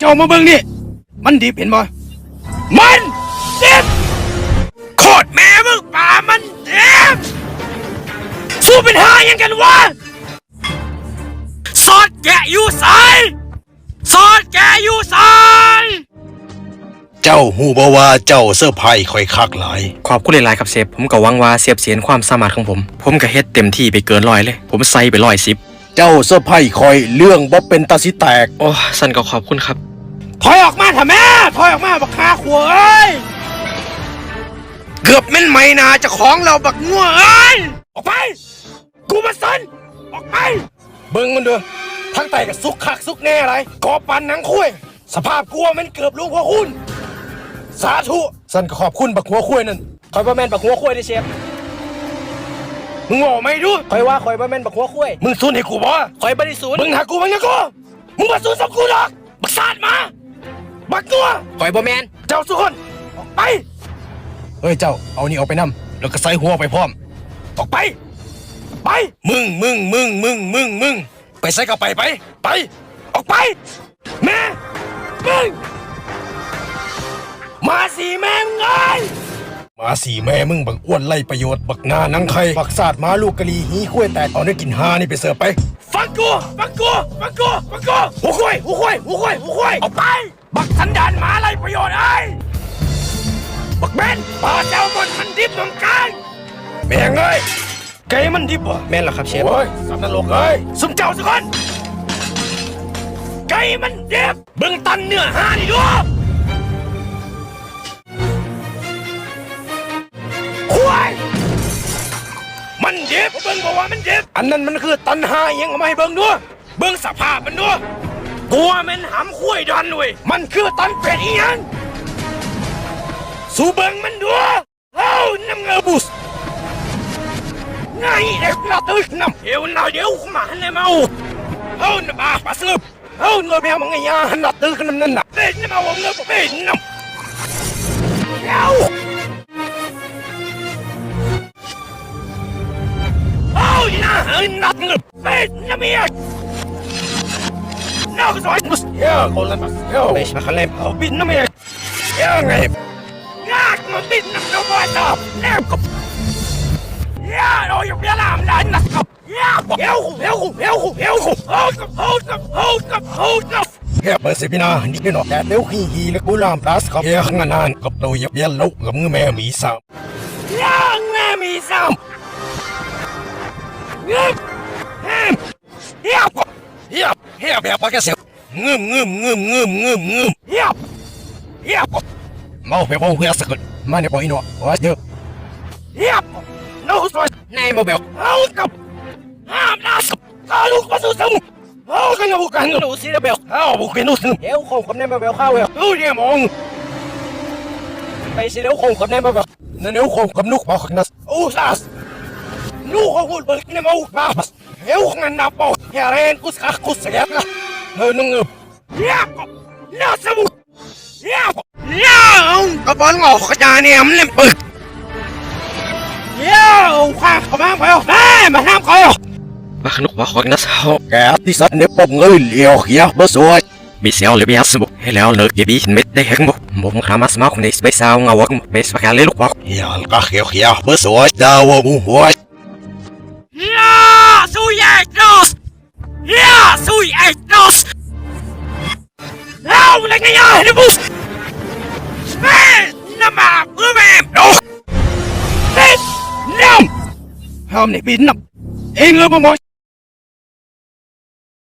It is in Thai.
เจ้ามาเบิ่งนี่ มันดิบเห็นบ่ มันดิบโคตรแม่มึงป่ามันดิบสู้เป็นหายังกันวะซอสแกะอยู่สายซอสแกะอยู่สาย เจ้าหูบว่าเจ้าเสื้อร์ไผ่คอยคักหลาย ขอบคุณหลายๆครับเซฟผมก็หวังว่าเสียบเสียนความสามารถของผม ผมก็เฮ็ดเต็มที่ไปเกินร้อยเลย ผมใส่ไปร้อยสิบเจ้าเสื้อร์ไผ่คอยเรื่องบ่เป็นตาสิแตก โอ้สันก็ขอบคุณครับ ถอยออกมาเถอะแม่ถอยออกมาบักคาขัวเอ้ยเกือบแม่นไหมนาเจะของเราบักงัวเอ้ยออกไป กูมาสันออกไป เบิ่งมันเด้อทั้งไตกับซุกคักซุกแน่อะไรกอปันหนังคุยสภาพกลัวมันเกือบลุงพ่อคุณสาธุสันก็ขอบคุณบักหัวคุยนั่นคอยว่าแม่นบักหัวคุยได้เชฟมึงบอกไม่ดูคอยว่าคอยว่าแม่นบักหัวคุยมึงสูนให้กูบ่คอยบริสุทธิ์มึงหากูมึงนะกูมึงมาสูนสับกูหรอกบักซาดมา บักตัวคอยบ่แมนเจ้าสุคนออกไป เฮ้ยเจ้าเอานี่ออกไปนำแล้วก็ใส่หัวไปพร้อม ออกไป ไป มึงมึงมึงมึงมึงมึงไปใส่ก็ไปไป ไป ออกไป แม่มึงมาสีแม่มึงเอ้ยมาสี่แม่มึงบักอ้วนไล่ประโยชน์ บักหนาหนังไข่บักซาดหมาลูกกะลีหีคุ้ยแตกเอาเนื้อกินหานี่ไปเสิร์ฟไป ฟังกูฟังกูฟังกูฟังกูหูคุยหูคุยหูคุยหูคุยออกไป บักสันดานหมาไรประโยชน์ไอ้บักเบนปลาเจ้าบนมันดิบน้ำกลางแม่งเอ้ยไก่มันดิบวะแม่นเหรอครับเชฟโอ้ยสัตว์นรกเอ้ยสุ่มเจ้าสักคนไก่มันดิบเบิ่งตันเนื้อหานี่ดูควายมันดิบเบิ่งบอกว่ามันดิบอันนั้นมันคือตันหาอิหยังเอามาให้เบิ่งดูเบิ่งสภาพมันดู ตัวมันหำคุ้ยดันเว้ยมันคือตันเป็ดอีหยังสู้เบิ่งมันดูเอ้าน้ำเงาบุส Này đẹp là tôi nằm hiểu nào điếu mà hắn em mau Hơn là bà bà sư Hơn người mèo mà ngày nhà hắn là tư cái năm năm nè Bên nó mau ông nó bên nằm Nhau Ôi na hơn nạt ngực bên nó miệng Nó có giỏi Yeah, con lên bà Yeah, Base ba kalem? Ở bên nó miệng Yeah, ngày Ngạc mà bên nó nó bò tập Nè cục Yeah, rồi dục ra làm lại nè cục Yeah, héo khủng, héo khủng, héo khủng, héo khủng Hold up, مش مخليها بينا مية يا غيب ياك مدينا نبوتا نبكم يا لو يبيا لام لا نسكب يا يوغو يوغو يوغو يوغو هوتم هوتم هوتم هوتم kẹp bởi sĩ bina đi cái nọ đã nếu khi gì là cô làm đã sắp kẹp ngàn hàn cặp đầu dập yên lâu gầm ngư mẹ mỹ sạm Yang mẹ mỹ sạm Ngực Hiệp Hiệp แบบปากแกเสียวงึมงึมงึมงึมงึมงึม Hiệp Hiệp เมาไปพงเฮียสกุลมาเนี่ยปอยหนวว่าเยอะ Hiệp Nó rồi นายมาเบล Hầu cập Hàm đá sụp Có lúc mà sự sống Hầu cái ngầu cảnh Đủ xí đá bèo Hầu bù cái nụ sưng เดี๋ยวคงกับนายมาเบลเข้าเวล Ừ nhẹ mong ไปสิเดี๋ยวคงกับนายมาเบลนั่นเดี๋ยวคงกับนุกบอกนัส U sas Nụ không hụt bực nè màu Bà bà Hiếu ngàn nạp bò Nhà rèn cút khắc cút sẻ ra เฮ้ยนึงเงือบ Hiệp Nó sẽ bù Hiệp Nó ông Có bón ngọt cái nhà này ấm lên bực Hiếu Khoan có mang phải không Đây mà nam coi không ว่าขนุกว่าขอนัสเฮาแกที่สัตว์เนี่ยปมเงยเหลียวเขียวบ่สวยบิเซลหรือบิฮัส Euchnan na po, yaren kus kakus yaka. Nunung up. Yako! Nasa mo! Yako! Yaong! Kapal nga ako kadani ang limpag! Yaong! Kakamang kayo! Ay! Mahanap kayo! Bakit ba ako nga sao? Kaya tisat ni pong ngay liyo kaya basuat. Bisyaw libi asu mo. Hello nơ gibi mit de hek mo. Mong kramas ma kung nes besao nga wak mo. Bes pakali lukwa. Yal ka kaya kaya basuat dawa mo wat. Sui Agnos! Ja, Sui Agnos! Nào, lên ngay ở Hedimus! Mẹ, nó mà bữa mẹ em đồ. Hết, năm. Hôm nay biến năm. yên luôn mọi người!